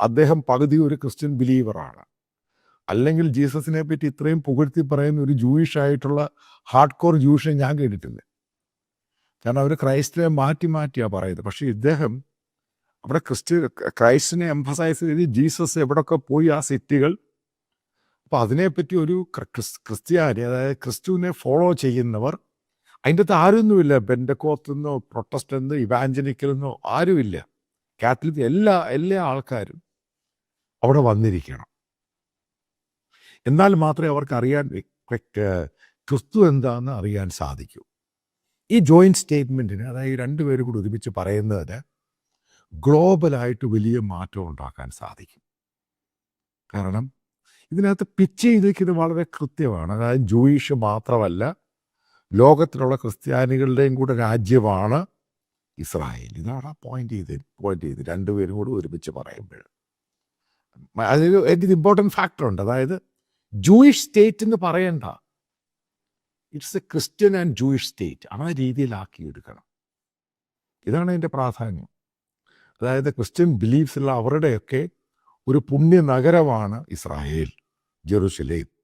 അദ്ദേഹം പകുതി ഒരു ക്രിസ്ത്യൻ ബിലീവറാണ്. അല്ലെങ്കിൽ ജീസസിനെ പറ്റി ഇത്രയും പുകഴ്ത്തി പറയുന്ന ഒരു ജൂയിഷ് ആയിട്ടുള്ള ഹാർഡ് കോർ ജൂയിഷെ ഞാൻ കേട്ടിട്ടില്ല. കാരണം അവർ ക്രൈസ്റ്റിനെ മാറ്റി മാറ്റിയാണ് പറയുന്നത്. പക്ഷേ ഇദ്ദേഹം അവിടെ ക്രിസ്ത്യ ക്രൈസ്റ്റിനെ എംഫസൈസ് ചെയ്ത് ജീസസ് എവിടെയൊക്കെ പോയി ആ സിറ്റികൾ. അപ്പോൾ അതിനെപ്പറ്റി ഒരു ക്രിസ്- ക്രിസ്ത്യാനി അതായത് ക്രിസ്തുവിനെ ഫോളോ ചെയ്യുന്നവർ അതിന്റെ അകത്ത് ആരൊന്നുമില്ല ബെൻഡക്കോത്തെന്നോ പ്രൊട്ടസ്റ്റെന്നോ ഇവാഞ്ചലിക്കലെന്നോ ആരുമില്ല. കാത്തലിക് എല്ലാ എല്ലാ ആൾക്കാരും അവിടെ വന്നിരിക്കണം. എന്നാൽ മാത്രമേ അവർക്ക് അറിയാൻ ക്രിസ്തു എന്താണെന്ന് അറിയാൻ സാധിക്കൂ. ഈ ജോയിന്റ് സ്റ്റേറ്റ്മെന്റിന് അതായത് രണ്ടുപേരും കൂടി ഒരുമിച്ച് പറയുന്നതിന് ഗ്ലോബലായിട്ട് വലിയ മാറ്റം ഉണ്ടാക്കാൻ സാധിക്കും. കാരണം ഇതിനകത്ത് പിച്ച് ചെയ്തിരിക്കുന്നത് വളരെ കൃത്യമാണ്. അതായത് ജൂയിഷ് മാത്രമല്ല ലോകത്തിലുള്ള ക്രിസ്ത്യാനികളുടെയും കൂടെ രാജ്യമാണ് ഇസ്രായേൽ. ഇതാണ് പോയിന്റ് ചെയ്ത് പോയിന്റ് ചെയ്ത് രണ്ടുപേരും കൂടി ഒരുമിച്ച് പറയുമ്പോൾ. അതിൽ എനിക്ക് ഇമ്പോർട്ടന്റ് ഫാക്ടർ ഉണ്ട്. അതായത് ജൂയിഷ് സ്റ്റേറ്റ് എന്ന് പറയണ്ട. It's a Christian and Jewish state ആ രീതിയിലാക്കി എടുക്കണം ഇതാണ് അതിന്റെ പ്രാധാന്യം. അതായത് ക്രിസ്ത്യൻ ബിലീഫ്സ് ഉള്ള അവരുടെയൊക്കെ ഒരു പുണ്യ നഗരമാണ് ഇസ്രായേൽ ജെറുസലേം.